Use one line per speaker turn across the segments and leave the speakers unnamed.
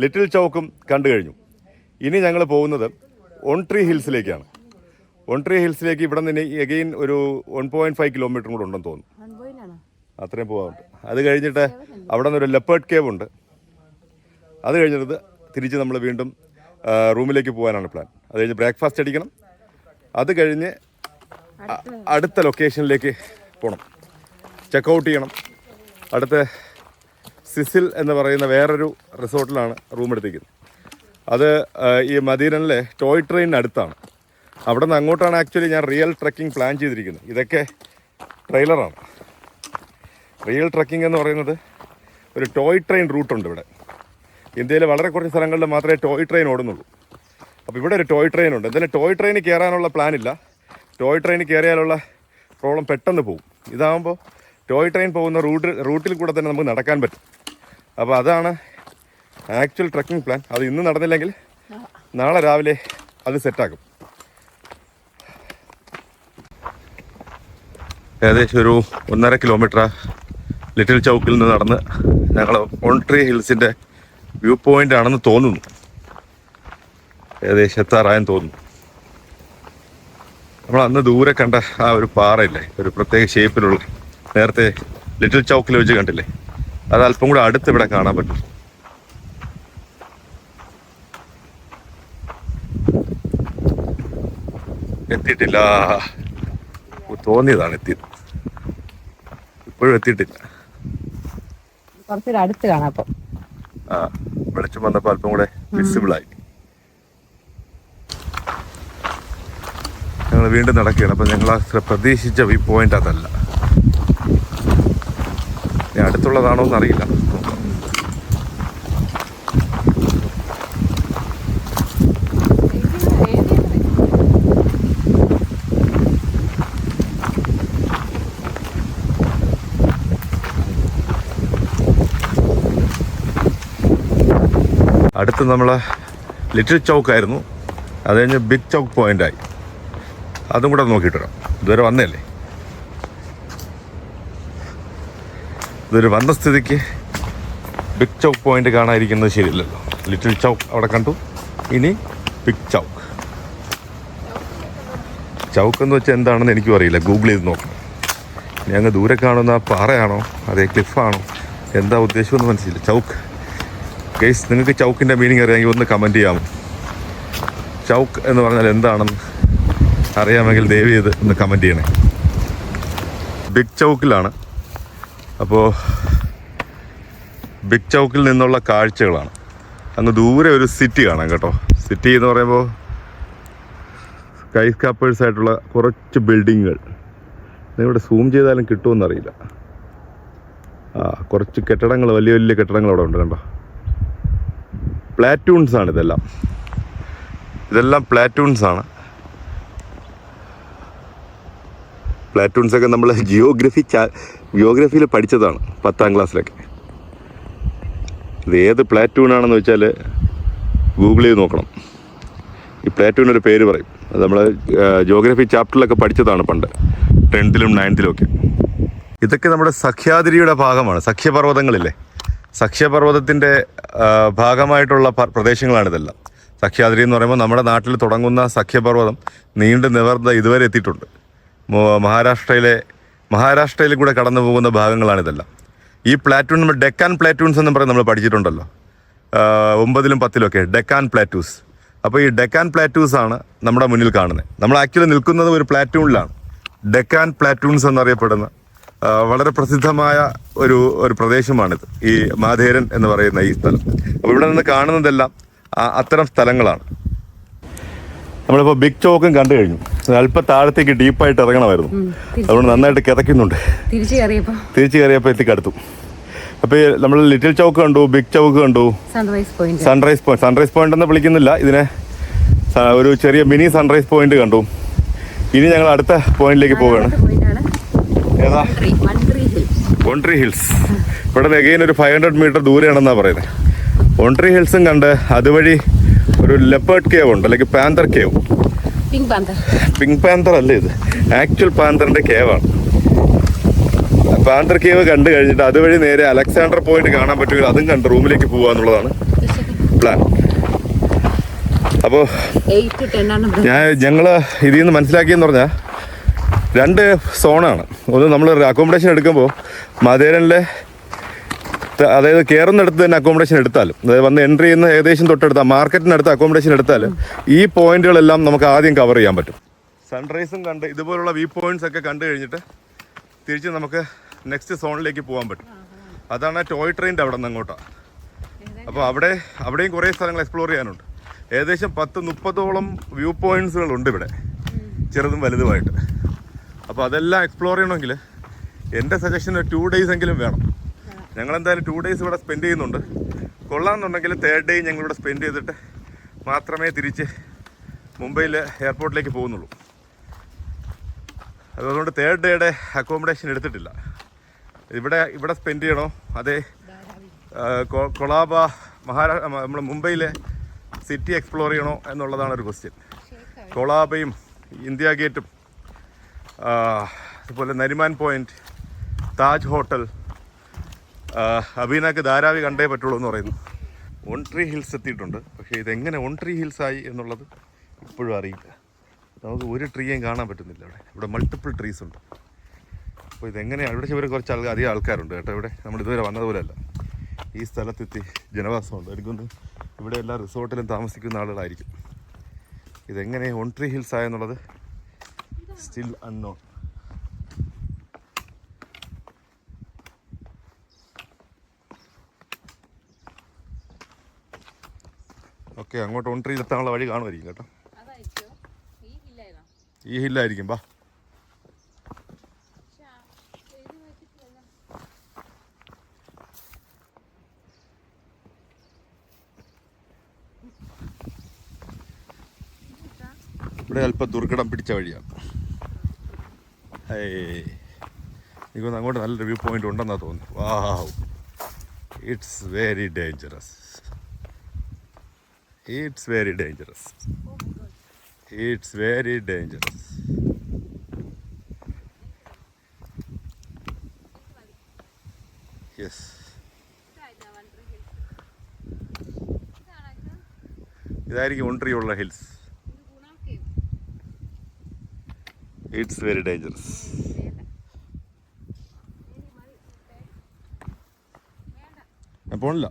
Little ചൗക്കും കണ്ടു കഴിഞ്ഞു. ഇനി ഞങ്ങൾ പോകുന്നത് ഒൺട്രി ഹിൽസിലേക്കാണ്. ഒൺട്രി ഹിൽസിലേക്ക് ഇവിടെ നിന്ന് എഗെയിൻ ഒരു വൺ പോയിന്റ് ഫൈവ് കിലോമീറ്റർ കൂടെ ഉണ്ടെന്ന് തോന്നുന്നു. അത്രയും പോകാറുണ്ട് അത് കഴിഞ്ഞിട്ട് അവിടെ നിന്നൊരു ലെപ്പേർഡ് കേവ് ഉണ്ട്. അത് കഴിഞ്ഞിട്ട് തിരിച്ച് നമ്മൾ വീണ്ടും റൂമിലേക്ക് പോകാനാണ് പ്ലാൻ അത് കഴിഞ്ഞ് ബ്രേക്ക്ഫാസ്റ്റ് അടിക്കണം. അത് കഴിഞ്ഞ് അടുത്ത ലൊക്കേഷനിലേക്ക് പോകണം ചെക്കൗട്ട് ചെയ്യണം. അടുത്ത സിസിൽ എന്ന് പറയുന്ന വേറൊരു റിസോർട്ടിലാണ് റൂം എടുത്തിരിക്കുന്നത്. അത് ഈ മദീനിലെ ടോയ് ട്രെയിനിന് അടുത്താണ്. അവിടെ നിന്ന് അങ്ങോട്ടാണ് ആക്ച്വലി ഞാൻ റിയൽ ട്രക്കിംഗ് പ്ലാൻ ചെയ്തിരിക്കുന്നത്. ഇതൊക്കെ ട്രെയിലറാണ്. റിയൽ ട്രക്കിംഗ് എന്ന് പറയുന്നത് ഒരു ടോയ് ട്രെയിൻ റൂട്ടുണ്ട് ഇവിടെ. ഇന്ത്യയിൽ വളരെ കുറച്ച് സ്ഥലങ്ങളിൽ മാത്രമേ ടോയ് ട്രെയിൻ ഓടുന്നുള്ളൂ. അപ്പോൾ ഇവിടെ ഒരു ടോയ് ട്രെയിൻ ഉണ്ട്. എന്തായാലും ടോയ് ട്രെയിൻ കയറാനുള്ള പ്ലാൻ ഇല്ല ടോയ് ട്രെയിൻ കയറിയാലുള്ള പ്രോബ്ലം പെട്ടെന്ന് പോകും ഇതാകുമ്പോൾ ടോയ് ട്രെയിൻ പോകുന്ന റൂട്ട് റൂട്ടിൽ കൂടെ തന്നെ നമുക്ക് നടക്കാൻ പറ്റും. അപ്പോൾ അതാണ് ആക്ച്വൽ ട്രക്കിംഗ് പ്ലാൻ അത് ഇന്ന് നടന്നില്ലെങ്കിൽ നാളെ രാവിലെ അത് സെറ്റാക്കും ഏകദേശം ഒരു ഒന്നര കിലോമീറ്റർ ലിറ്റിൽ ചൗക്കിൽ നിന്ന് നടന്ന് ഞങ്ങൾ ഓൺട്രി ഹിൽസിന്റെ വ്യൂ പോയിന്റ് ആണെന്ന് തോന്നുന്നു. ഏകദേശം എത്താറായെന്ന് തോന്നുന്നു. നമ്മൾ അന്ന് ദൂരെ കണ്ട ആ ഒരു പാറയില്ലേ ഒരു പ്രത്യേക ഷേപ്പിലുള്ള നേരത്തെ ലിറ്റിൽ ചൗക്കിൽ വെച്ച് കണ്ടില്ലേ? അത് അല്പം കൂടെ അടുത്ത് ഇവിടെ കാണാൻ പറ്റും. എത്തിയിട്ടില്ല. തോന്നിയതാണ് എത്തിയത് ഇപ്പോഴും എത്തിയിട്ടില്ല.
കുറച്ചൊരു അടുത്ത് കാണാം അപ്പം.
ആ വെളിച്ചം വന്നപ്പോൾ അല്പം കൂടെ വിസിബിൾ ആയി. ഞങ്ങൾ വീണ്ടും നടക്കുകയാണ്. അപ്പം ഞങ്ങൾ പ്രതീക്ഷിച്ച വ്യൂ പോയിന്റ് അതല്ല. ഇനി അടുത്തുള്ളതാണോ എന്നറിയില്ല. അടുത്ത് നമ്മൾ ലിറ്റിൽ ചൗക്കായിരുന്നു. അത് കഴിഞ്ഞ് ബിഗ് ചൗക്ക് പോയിന്റായി. അതും കൂടെ നോക്കിയിട്ട് വരാം. ഇതുവരെ വന്നല്ലേ ഇതൊരു വന്ന സ്ഥിതിക്ക് ബിഗ് ചൗക്ക് പോയിന്റ് കാണാതിരിക്കുന്നത് ശരിയല്ലല്ലോ ലിറ്റിൽ ചൗക്ക് അവിടെ കണ്ടു. ഇനി ബിഗ് ചൗക്ക് ചൗക്ക് എന്ന് വെച്ചാൽ എന്താണെന്ന് എനിക്കും അറിയില്ല. ഗൂഗിൾ ചെയ്ത് നോക്കണം ഇനി അങ്ങ് ദൂരെ കാണുന്ന പാറയാണോ? അതേ ക്ലിഫാണോ എന്താ ഉദ്ദേശമെന്ന് മനസ്സിലില്ല ചൗക്ക് കേസ് നിങ്ങൾക്ക് ചൗക്കിന്റെ മീനിങ് അറിയാമെങ്കിൽ ഒന്ന് കമന്റ് ചെയ്യാമോ? ചൗക്ക് എന്ന് പറഞ്ഞാൽ എന്താണെന്ന് അറിയാമെങ്കിൽ ദയവ് ചെയ്ത് ഒന്ന് കമന്റ് ചെയ്യണേ. ബിഗ് ചൗക്കിലാണ് അപ്പോൾ ബിഗ് ചൗക്കിൽ നിന്നുള്ള കാഴ്ചകളാണ്. അങ്ങ് ദൂരെ ഒരു സിറ്റി കാണാം കേട്ടോ. സിറ്റി എന്ന് പറയുമ്പോൾ സ്കൈ സ്കാപ്പേഴ്സ് ആയിട്ടുള്ള കുറച്ച് ബിൽഡിങ്ങുകൾ ഇവിടെ സൂം ചെയ്താലും കിട്ടുമെന്നറിയില്ല ആ കുറച്ച് കെട്ടിടങ്ങൾ വലിയ വലിയ കെട്ടിടങ്ങൾ അവിടെ ഉണ്ട് കണ്ടോ. പ്ലാറ്റൂൺസ് ആണ് ഇതെല്ലാം. ഇതെല്ലാം പ്ലാറ്റൂൺസ് ആണ്. പ്ലാറ്റൂൺസൊക്കെ നമ്മൾ ജിയോഗ്രഫി ജിയോഗ്രഫിയിൽ പഠിച്ചതാണ് പത്താം ക്ലാസ്സിലൊക്കെ. ഇത് ഏത് പ്ലാറ്റൂൺ ആണെന്ന് വെച്ചാൽ ഗൂഗിൾ ചെയ്ത് നോക്കണം. ഈ പ്ലാറ്റൂണൊരു പേര് പറയും. അത് നമ്മൾ ജിയോഗ്രഫി ചാപ്റ്ററിലൊക്കെ പഠിച്ചതാണ് പണ്ട്. ടെൻത്തിലും നയൻത്തിലും ഒക്കെ. ഇതൊക്കെ നമ്മുടെ സഖ്യാദ്രിയുടെ ഭാഗമാണ്. സഖ്യപർവതങ്ങളില്ലേ? സഖ്യപർവതത്തിന്റെ ഭാഗമായിട്ടുള്ള പ്രദേശങ്ങളാണ് പ്രദേശങ്ങളാണിതെല്ലാം സഖ്യാദ്രി എന്ന് പറയുമ്പോൾ നമ്മുടെ നാട്ടിൽ തുടങ്ങുന്ന സഖ്യപർവതം നീണ്ടു നിവർന്ന് ഇതുവരെ എത്തിയിട്ടുണ്ട്. മഹാരാഷ്ട്രയിലെ മഹാരാഷ്ട്രയിൽ കൂടെ കടന്നു പോകുന്ന ഭാഗങ്ങളാണിതെല്ലാം ഈ പ്ലാറ്റൂൺ നമ്മൾ ഡെക്കാൻ പ്ലാറ്റൂൺസ് എന്ന് പറഞ്ഞ് നമ്മൾ പഠിച്ചിട്ടുണ്ടല്ലോ. ഒമ്പതിലും പത്തിലും ഒക്കെ ഡെക്കാൻ പ്ലാറ്റൂസ്. അപ്പോൾ ഈ ഡെക്കാൻ പ്ലാറ്റൂസ് ആണ് നമ്മുടെ മുന്നിൽ കാണുന്നത്. നമ്മൾ ആക്ച്വലി നിൽക്കുന്നത് ഒരു പ്ലാറ്റൂണിലാണ്. ഡെക്കാൻ പ്ലാറ്റൂൺസ് എന്നറിയപ്പെടുന്ന വളരെ പ്രസിദ്ധമായ ഒരു ഒരു പ്രദേശമാണിത്. ഈ മാധേരൻ എന്ന് പറയുന്ന ഈ സ്ഥലം. അപ്പോൾ ഇവിടെ നിന്ന് കാണുന്നതെല്ലാം അത്തരം സ്ഥലങ്ങളാണ്. നമ്മളിപ്പോൾ ബിഗ് ചോക്കും കണ്ടു കഴിഞ്ഞു. അല്പം താഴത്തേക്ക് ഡീപ്പായിട്ട് ഇറങ്ങണമായിരുന്നു. അതുകൊണ്ട് നന്നായിട്ട് കിതയ്ക്കുന്നുണ്ട്
തിരിച്ചു കയറിയപ്പോ?
തിരിച്ചു കയറിയപ്പോൾ എത്തിക്കടുത്തു അപ്പോൾ നമ്മൾ ലിറ്റിൽ ചൗക്ക് കണ്ടു ബിഗ് ചൗക്ക് കണ്ടു.
Sunrise Point
Sunrise Point Sunrise Point എന്ന് വിളിക്കുന്നില്ല. ഇതിനെ ഒരു ചെറിയ മിനി സൺറൈസ് പോയിന്റ് കണ്ടു. ഇനി ഞങ്ങൾ അടുത്ത പോയിന്റിലേക്ക് പോവുകയാണ്. ഏതാ?
മൺട്രി ഹിൽസ്
ഇവിടെ നിന്ന് എഗെയിൻ ഒരു ഫൈവ് ഹൺഡ്രഡ് മീറ്റർ ദൂരെയാണെന്നാണ് പറയുന്നത് ഒൺട്രി ഹിൽസും കണ്ട് അതുവഴി ഒരു ലെപ്പേർഡ് കേവ് ഉണ്ട് അല്ലെങ്കിൽ panther cave.
Pink Panther
Pink Panther അല്ല ഇത്? ആക്ച്വൽ പാന്തറിന്റെ കേവാണ്. പാന്തർ കേവ് കണ്ടു കഴിഞ്ഞിട്ട് അതുവഴി നേരെ അലക്സാണ്ടർ പോയിന്റ് കാണാൻ പറ്റുമെങ്കിൽ അതും കണ്ട് റൂമിലേക്ക് പോവാന്നുള്ളതാണ് എന്നുള്ളതാണ് പ്ലാൻ അപ്പോൾ ഞാൻ ഞങ്ങൾ ഇതിൽ നിന്ന് മനസ്സിലാക്കിയെന്ന് പറഞ്ഞാൽ രണ്ട് സോണാണ് ഒന്ന് നമ്മൾ അക്കോമഡേഷൻ എടുക്കുമ്പോൾ മധേരനിലെ അതായത് കയറുന്നിടത്ത് തന്നെ അക്കോമഡേഷൻ എടുത്താലും അതായത് വന്ന് എൻട്രി ചെയ്യുന്ന ഏകദേശം തൊട്ടടുത്ത മാർക്കറ്റിനടുത്ത് അക്കോമഡേഷൻ എടുത്താൽ ഈ പോയിന്റുകളെല്ലാം നമുക്ക് ആദ്യം കവർ ചെയ്യാൻ പറ്റും. സൺറൈസും കണ്ട് ഇതുപോലുള്ള വ്യൂ പോയിന്റ്സ് ഒക്കെ കണ്ടു കഴിഞ്ഞിട്ട് തിരിച്ച് നമുക്ക് നെക്സ്റ്റ് സോണിലേക്ക് പോകാൻ പറ്റും. അതാണ് ടോയ് ട്രെയിന്റെ അവിടെ നിന്ന് അങ്ങോട്ടാണ് അപ്പോൾ അവിടെ അവിടെയും കുറേ സ്ഥലങ്ങൾ എക്സ്പ്ലോർ ചെയ്യാനുണ്ട്. ഏകദേശം പത്ത് മുപ്പതോളം വ്യൂ പോയിന്റ്സുകൾ ഉണ്ട് ഇവിടെ. ചെറുതും വലുതുമായിട്ട്. അപ്പോൾ അതെല്ലാം എക്സ്പ്ലോർ ചെയ്യണമെങ്കിൽ എന്റെ സജഷൻ ടു ഡേയ്സ് എങ്കിലും വേണം. ഞങ്ങൾ എന്തായാലും ടു ഡേയ്സ് ഇവിടെ സ്പെൻഡ് ചെയ്യുന്നുണ്ട്. കൊള്ളാമെന്നുണ്ടെങ്കിൽ തേർഡ് ഡേ ഞങ്ങളിവിടെ സ്പെൻഡ് ചെയ്തിട്ട് മാത്രമേ തിരിച്ച് മുംബൈയിൽ എയർപോർട്ടിലേക്ക് പോകുന്നുള്ളൂ. അതുകൊണ്ട് തേർഡ് ഡേയുടെ അക്കോമഡേഷൻ എടുത്തിട്ടില്ല. ഇവിടെ ഇവിടെ സ്പെൻഡ് ചെയ്യണോ? അതേ കൊളാബ മഹാരാ നമ്മുടെ മുംബൈയിലെ സിറ്റി എക്സ്പ്ലോർ ചെയ്യണോ എന്നുള്ളതാണ് ഒരു ക്വസ്റ്റ്യൻ കൊളാബയും ഇന്ത്യ ഗേറ്റും അതുപോലെ നരിമാൻ പോയിന്റ് താജ് ഹോട്ടൽ അബീനക്ക് ധാരാവി കണ്ടേ പറ്റുള്ളൂ എന്ന് പറയുന്നു. ഒൺട്രി ഹിൽസ് എത്തിയിട്ടുണ്ട്. പക്ഷേ ഇതെങ്ങനെ ഒൺട്രി ഹിൽസ് ആയി എന്നുള്ളത് ഇപ്പോഴും അറിയില്ല. നമുക്ക് ഒരു ട്രീയും കാണാൻ പറ്റുന്നില്ല ഇവിടെ. ഇവിടെ മൾട്ടിപ്പിൾ ട്രീസ് ഉണ്ട്. അപ്പോൾ ഇതെങ്ങനെയാണ് ഇവിടെ ഇവർ കുറച്ച് ആൾക്കാർ അധികം ആൾക്കാരുണ്ട് കേട്ടോ ഇവിടെ. നമ്മൾ ഇതുവരെ വന്നതുപോലെയല്ല ഈ സ്ഥലത്തെത്തി ജനവാസമുണ്ട്. എനിക്കൊന്ന് ഇവിടെ എല്ലാ റിസോർട്ടിലും താമസിക്കുന്ന ആളുകളായിരിക്കും. ഇതെങ്ങനെ ഒൺട്രി ഹിൽസ് ആയെന്നുള്ളത്? സ്റ്റിൽ അൺനോൺ ഓക്കെ അങ്ങോട്ട് ഒൺട്രിയിൽ എത്താനുള്ള വഴി കാണുമായിരിക്കും കേട്ടോ. ഈ ഹില്ലായിരിക്കും ബാ ഇവിടെ അല്പം ദുർഘടം പിടിച്ച വഴിയാണ്. ഏ എനിക്കൊന്ന് അങ്ങോട്ട് നല്ലൊരു വ്യൂ പോയിന്റ് ഉണ്ടെന്നാണ് തോന്നുന്നു. വാ it's very dangerous it's very dangerous it's very dangerous yes ഇതായിരിക്കും ഒൺട്രിയുള്ള ഹിൽസ് ഇറ്റ്സ് വെരി ഡേഞ്ചറസ് പോണില്ല.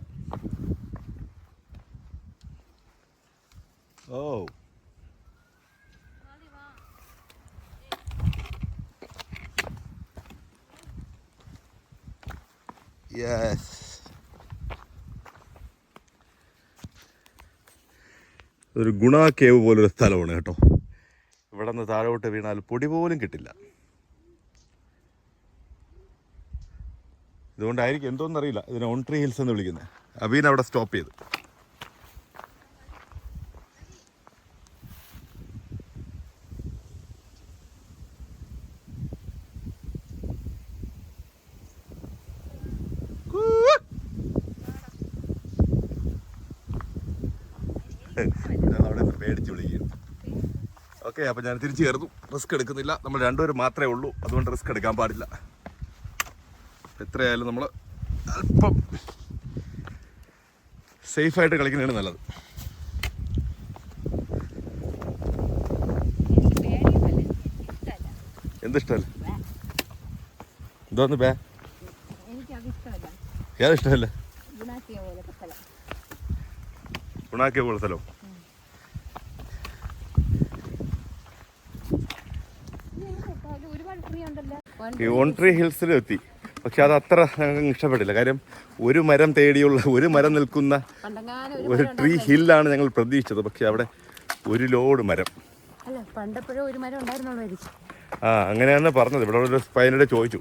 ഓ യെസ് ഒരു ഗുണ കേവ് പോലൊരു സ്ഥലമാണ് കേട്ടോ. ഇവിടെ നിന്ന് താഴോട്ട് വീണാൽ പൊടി പോലും കിട്ടില്ല. ഇതുകൊണ്ടായിരിക്കും എന്തോന്നറിയില്ല. ഇതിനെ ഓൺട്രി ഹിൽസ് എന്ന് വിളിക്കുന്നത്. അബീൻ അവിടെ സ്റ്റോപ്പ് ചെയ്ത് ഞാൻ അവിടെ നിന്ന് പേടിച്ച് വിളിക്കുന്നു ഓക്കെ അപ്പം ഞാൻ തിരിച്ചു കയറുന്നു. റിസ്ക് എടുക്കുന്നില്ല. നമ്മൾ രണ്ടുപേരും മാത്രമേ ഉള്ളൂ. അതുകൊണ്ട് റിസ്ക് എടുക്കാൻ പാടില്ല. എത്രയായാലും നമ്മൾ അല്പം സേഫായിട്ട് കളിക്കുന്നതാണ് നല്ലത്. എന്തിഷ്ടമല്ല എന്തോന്ന് ബേ. ഏതാ ഇഷ്ടമല്ല? ഗുണാക്കിയ പോലെ സ്ഥലം ഈ ഓൺട്രി ഹിൽസിൽ എത്തി പക്ഷെ അത് അത്ര ഞങ്ങൾക്ക് ഇഷ്ടപ്പെട്ടില്ല. കാര്യം ഒരു മരം തേടിയുള്ള ഒരു മരം നിൽക്കുന്ന
ഒരു
ട്രീ ഹില്ലാണ് ഞങ്ങൾ പ്രതീക്ഷിച്ചത്. പക്ഷെ അവിടെ ഒരു ലോഡ് മരം. ആ അങ്ങനെയാണ് പറഞ്ഞത്. ഇവിടെ ഒരു പയ്യനോട് ചോദിച്ചു.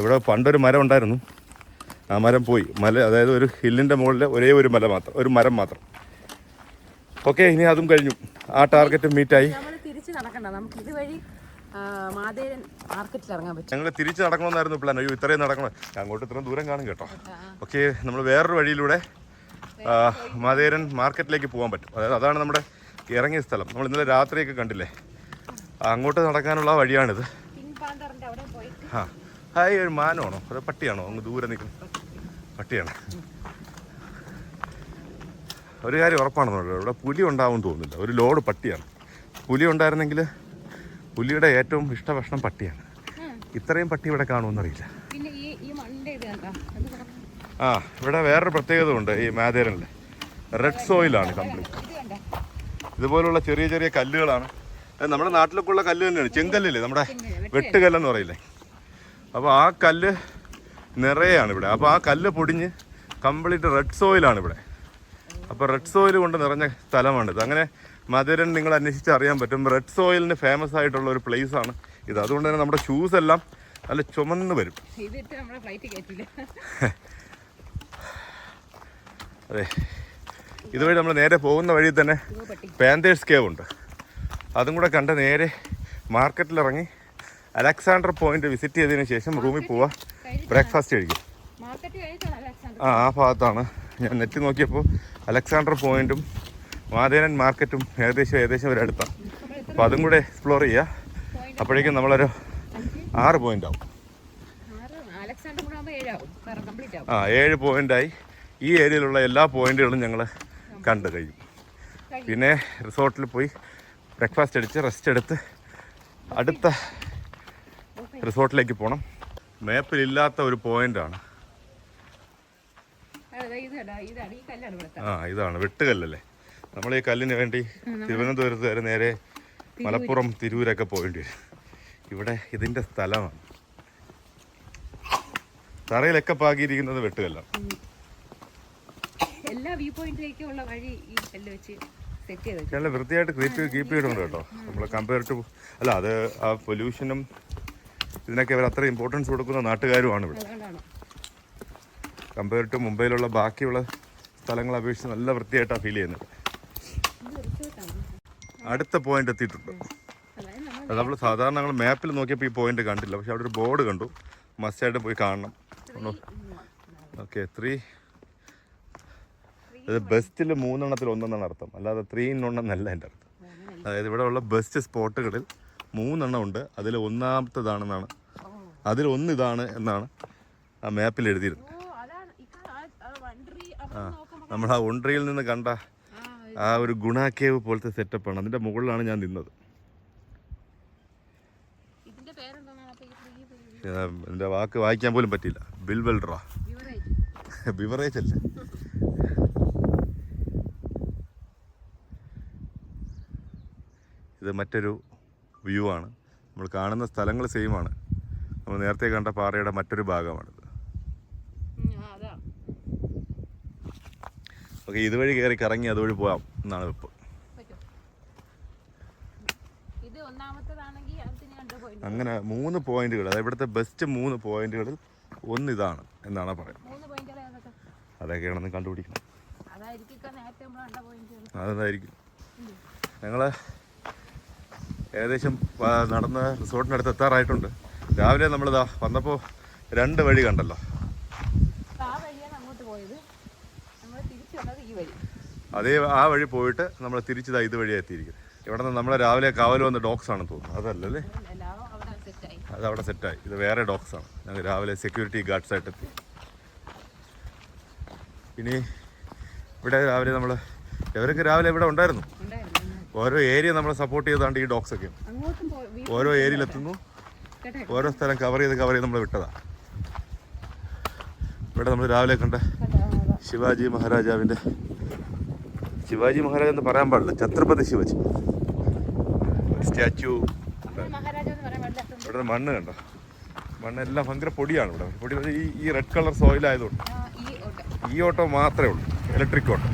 ഇവിടെ പണ്ടൊരു മരം ഉണ്ടായിരുന്നു. ആ മരം പോയി. മല അതായത് ഒരു ഹില്ലിന്റെ മുകളിൽ ഒരേ ഒരു മല മാത്രം ഒരു മരം മാത്രം. ഓക്കെ ഇനി അതും കഴിഞ്ഞു. ആ ടാർഗറ്റ് മീറ്റായി
തിരിച്ച് നടക്കണ്ട. നമുക്ക് ഇതുവഴി മാതേരൻ മാർക്കറ്റിൽ ഇറങ്ങാൻ പറ്റും.
ഞങ്ങൾ തിരിച്ച് നടക്കണമെന്നായിരുന്നു പ്ലാൻ അയ്യോ ഇത്രയും നടക്കണം. അങ്ങോട്ട് ഇത്രയും ദൂരം കാണും കേട്ടോ. ഓക്കെ നമ്മൾ വേറൊരു വഴിയിലൂടെ മാതേരൻ മാർക്കറ്റിലേക്ക് പോകാൻ പറ്റും. അതായത് അതാണ് നമ്മുടെ ഇറങ്ങിയ സ്ഥലം. നമ്മൾ ഇന്നലെ രാത്രിയൊക്കെ കണ്ടില്ലേ? അങ്ങോട്ട് നടക്കാനുള്ള വഴിയാണിത്. ആ ഹായ് ഒരു മാനമാണോ അതോ പട്ടിയാണോ? അങ്ങ് ദൂരെ നിൽക്കും പട്ടിയാണ്. ഒരു കാര്യം ഉറപ്പാണെന്നുള്ളത് ഇവിടെ പുലി ഉണ്ടാവും തോന്നുന്നില്ല. ഒരു ലോഡ് പട്ടിയാണ്. പുലി ഉണ്ടായിരുന്നെങ്കിൽ പുലിയുടെ ഏറ്റവും ഇഷ്ട ഇഷ്ടഭക്ഷണം പട്ടിയാണ്. ഇത്രയും പട്ടി ഇവിടെ കാണുമെന്നറിയില്ല. ആ ഇവിടെ വേറൊരു പ്രത്യേകത ഉണ്ട് ഈ മാതേരനിൽ. റെഡ് സോയിലാണ് കംപ്ലീറ്റ്
ഇത്
ഇതുപോലുള്ള ചെറിയ ചെറിയ കല്ലുകളാണ്. നമ്മുടെ നാട്ടിലൊക്കെ ഉള്ള കല്ല് തന്നെയാണ്. ചെങ്കല്ലില്ലേ നമ്മുടെ വെട്ടുകല്ലെന്ന് പറയില്ലേ? അപ്പോൾ ആ കല്ല് നിറയാണ് ഇവിടെ. അപ്പോൾ ആ കല്ല് പൊടിഞ്ഞ് കംപ്ലീറ്റ് റെഡ് സോയിലാണ് ഇവിടെ. അപ്പോൾ റെഡ് സോയിൽ കൊണ്ട് നിറഞ്ഞ സ്ഥലമാണിത്. അങ്ങനെ മധുരൻ നിങ്ങൾ അന്വേഷിച്ച് അറിയാൻ പറ്റും. റെഡ് സോയിലിന് ഫേമസ് ആയിട്ടുള്ള ഒരു പ്ലേസ് ആണ് ഇത്. അതുകൊണ്ട് തന്നെ നമ്മുടെ ഷൂസ് എല്ലാം നല്ല ചുമന്ന് വരും. അതെ. ഇതുവഴി നമ്മൾ നേരെ പോകുന്ന വഴി തന്നെ പാന്തേഴ്സ് കേവ് ഉണ്ട്. അതും കൂടെ കണ്ട് നേരെ മാർക്കറ്റിലിറങ്ങി അലക്സാണ്ടർ പോയിന്റ് വിസിറ്റ് ചെയ്തതിന് ശേഷം റൂമിൽ പോവാ. ബ്രേക്ക്ഫാസ്റ്റ് കഴിക്കും. ആ ആ ഭാഗത്താണ്. ഞാൻ നെറ്റ് നോക്കിയപ്പോൾ അലക്സാണ്ടർ പോയിന്റും മാതേനൻ മാർക്കറ്റും ഏകദേശം ഏകദേശം ഒരു അടുത്താണ് അപ്പോൾ അതും കൂടെ എക്സ്പ്ലോർ ചെയ്യുക അപ്പോഴേക്കും നമ്മളൊരു ആറ് പോയിന്റ് ആവും. ആ ഏഴ് പോയിന്റായി ഈ ഏരിയയിലുള്ള എല്ലാ പോയിന്റുകളും ഞങ്ങൾ കണ്ടു കഴിയും പിന്നെ റിസോർട്ടിൽ പോയി ബ്രേക്ക്ഫാസ്റ്റ് അടിച്ച് റെസ്റ്റ് എടുത്ത് അടുത്ത റിസോർട്ടിലേക്ക് പോകണം മാപ്പിലില്ലാത്ത ഒരു പോയിന്റാണ് ആ ഇതാണ് വെട്ടുകല്ലല്ലേ? നമ്മൾ ഈ കല്ലിന് വേണ്ടി തിരുവനന്തപുരത്ത് വരെ നേരെ മലപ്പുറം തിരൂരൊക്കെ പോകേണ്ടി വരും. ഇവിടെ ഇതിന്റെ സ്ഥലമാണ്. തറയിലൊക്കെ പാകിയിരിക്കുന്നത് വെട്ടുകല്ലാണ്
എല്ലാ വ്യൂ വഴി ഈ കല്ല് വെച്ച്
നല്ല വൃത്തിയായിട്ട് കീപ്പ് കീപ്പ് കേട്ടോ. നമ്മൾ കമ്പയർ ടു അല്ല അത് ആ പൊല്യൂഷനും ഇതിനൊക്കെ അവർ അത്ര ഇമ്പോർട്ടൻസ് കൊടുക്കുന്ന നാട്ടുകാരുമാണ് ഇവിടെ. കമ്പയർ ടു മുംബൈയിലുള്ള ബാക്കിയുള്ള സ്ഥലങ്ങളെ അപേക്ഷിച്ച് നല്ല വൃത്തിയായിട്ടാണ് ഫീൽ ചെയ്യുന്നത്. അടുത്ത പോയിന്റ് എത്തിയിട്ടുണ്ട്.
നമ്മൾ
അത് നമ്മൾ സാധാരണ ഞങ്ങൾ മാപ്പിൽ നോക്കിയപ്പോൾ ഈ പോയിന്റ് കണ്ടില്ല. പക്ഷെ അവിടെ ഒരു ബോർഡ് കണ്ടു മസ്റ്റായിട്ട് പോയി കാണണം. ഓക്കെ ത്രീ അത് ബെസ്റ്റിൽ മൂന്നെണ്ണത്തിൽ ഒന്നെന്നാണ് അർത്ഥം. അല്ലാതെ ത്രീ ഇൻ ഒന്നെന്നല്ല എന്റെ അർത്ഥം. അതായത് ഇവിടെ ഉള്ള ബെസ്റ്റ് സ്പോട്ടുകളിൽ മൂന്നെണ്ണം ഉണ്ട്. അതിൽ ഒന്നാമത്തതാണെന്നാണ്. അതിൽ ഒന്ന് ഇതാണ് എന്നാണ് ആ മാപ്പിൽ എഴുതിയിരുന്നത്.
ആ
നമ്മൾ ആ ഒൺട്രിയിൽ നിന്ന് കണ്ട
ആ
ഒരു ഗുണാക്കേവ് പോലത്തെ സെറ്റപ്പാണ് അതിന്റെ മുകളിലാണ് ഞാൻ നിന്നത്. എന്റെ വാക്ക് വായിക്കാൻ പോലും പറ്റിയില്ല. ബിൽവെൽഡ്ര
ബിവറേജ്
ബിവറേജ് അല്ല? ഇത് മറ്റൊരു വ്യൂ ആണ്. നമ്മൾ കാണുന്ന സ്ഥലങ്ങൾ സെയിമാണ് നമ്മൾ നേരത്തെ കണ്ട പാറയുടെ മറ്റൊരു ഭാഗമാണിത്
അതാ
ഓക്കെ ഇതുവഴി കയറി കറങ്ങി അതുവഴി പോവാം എന്നാണ് വെപ്പ്. അങ്ങനെ മൂന്ന് പോയിന്റുകൾ അതായത് ഇവിടുത്തെ ബെസ്റ്റ് മൂന്ന് പോയിന്റുകളിൽ ഒന്ന് ഇതാണ് എന്നാണ് പറയുന്നത്. അതൊക്കെയാണെന്ന് കണ്ടുപിടിക്കണം.
അതായിരിക്കും
ഞങ്ങൾ ഏകദേശം നടന്ന നടന്ന് റിസോർട്ടിനടുത്ത് എത്താറായിട്ടുണ്ട്. രാവിലെ നമ്മളിതാ വന്നപ്പോൾ രണ്ട് വഴി കണ്ടല്ലോ
ആ വഴിയാണ് അങ്ങോട്ട് പോയത് നമ്മൾ തിരിച്ചു വന്നത് ഈ വഴി
അതേ ആ വഴി പോയിട്ട് നമ്മൾ തിരിച്ചതാ ഇത് വഴിയാണ് എത്തിയിരിക്കും ഇവിടെ നിന്ന് നമ്മളെ രാവിലെ കാവൽ വന്ന ഡോക്സ് ആണെന്ന് തോന്നുന്നു. അതല്ലല്ലേ?
അവിടെ സെറ്റായി
അത് അവിടെ സെറ്റായി ഇത് വേറെ ഡോക്സ് ആണ്. ഞങ്ങൾ രാവിലെ സെക്യൂരിറ്റി ഗാർഡ്സ് ആയിട്ട് എത്തി. ഇനി ഇവിടെ രാവിലെ നമ്മൾ ഇവരൊക്കെ രാവിലെ ഇവിടെ ഉണ്ടായിരുന്നു? ഓരോ ഏരിയ നമ്മളെ സപ്പോർട്ട് ചെയ്താണ്ട് ഈ ഡോക്സ് ഒക്കെ. ഓരോ ഏരിയയിലെത്തുന്നു ഓരോ സ്ഥലം കവർ ചെയ്ത് കവർ ചെയ്ത് നമ്മൾ വിട്ടതാ. ഇവിടെ നമ്മൾ രാവിലെ കണ്ട. ശിവാജി മഹാരാജാവിന്റെ ശിവാജി മഹാരാജ് എന്ന് പറയാൻ പാടില്ല ഛത്രപതി ശിവജി.
സ്റ്റാച്യു
ഇവിടെ മണ്ണ് കണ്ടോ? മണ്ണെല്ലാം ഭയങ്കര പൊടിയാണ് ഇവിടെ. പൊടി ഈ ഈ റെഡ് കളർ സോയിൽ ആയതുകൊണ്ട്.
ഈ ഓട്ടം.
മാത്രമേ ഉള്ളൂ ഇലക്ട്രിക് ഓട്ടോ.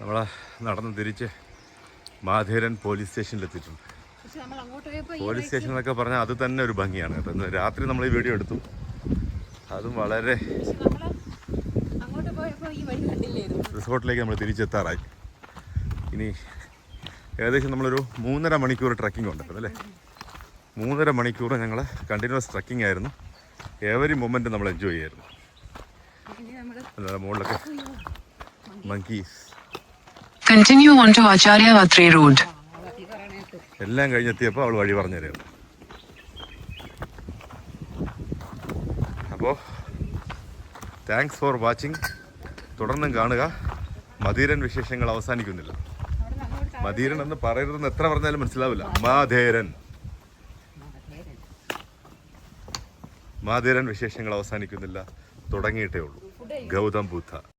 നമ്മളെ നടന്ന് തിരിച്ച് മാധേരൻ പോലീസ് സ്റ്റേഷനിലെത്തിയിട്ടുണ്ട് പോലീസ് സ്റ്റേഷൻ എന്നൊക്കെ പറഞ്ഞാൽ അത് തന്നെ ഒരു ഭംഗിയാണ് കേട്ടോ. ഇന്ന് രാത്രി നമ്മൾ ഈ വീഡിയോ എടുത്തു. അതും വളരെ
അങ്ങോട്ട് പോയപ്പോൾ ഈ വഴി കണ്ടില്ലായിരുന്നു.
റിസോർട്ടിലേക്ക് നമ്മൾ തിരിച്ചെത്താറായി. ഇനി ഏകദേശം നമ്മളൊരു മൂന്നര മണിക്കൂർ ട്രക്കിംഗ് ഉണ്ട് അല്ലേ? മൂന്നര മണിക്കൂർ ഞങ്ങൾ കണ്ടിന്യൂസ് ട്രക്കിംഗ് ആയിരുന്നു. എവരി മൊമെന്റ് നമ്മൾ എൻജോയ് ചെയ്യായിരുന്നു.
ഇനി നമ്മൾ
അല്ലാതെ മുകളിലൊക്കെ monkeys
Continue on to Acharya Vatre Road.
ഈ പറയണേത്ത്
എല്ലാം കഴിഞ്ഞെത്തിയപ്പോൾ അവൾ വഴി പറഞ്ഞു തരും അപ്പോൾ താങ്ക്സ് ഫോർ വാച്ചിങ് തുടർന്നും കാണുക. മധീരൻ വിശേഷങ്ങൾ അവസാനിക്കുന്നില്ല. മധീരൻ എന്ന് പറയരുതെന്ന് എത്ര പറഞ്ഞാലും മനസ്സിലാവില്ല. മാധേരൻ. മാധേരൻ വിശേഷങ്ങൾ അവസാനിക്കുന്നില്ല. തുടങ്ങിയിട്ടേ ഉള്ളൂ. ഗൗതം ബുദ്ധ.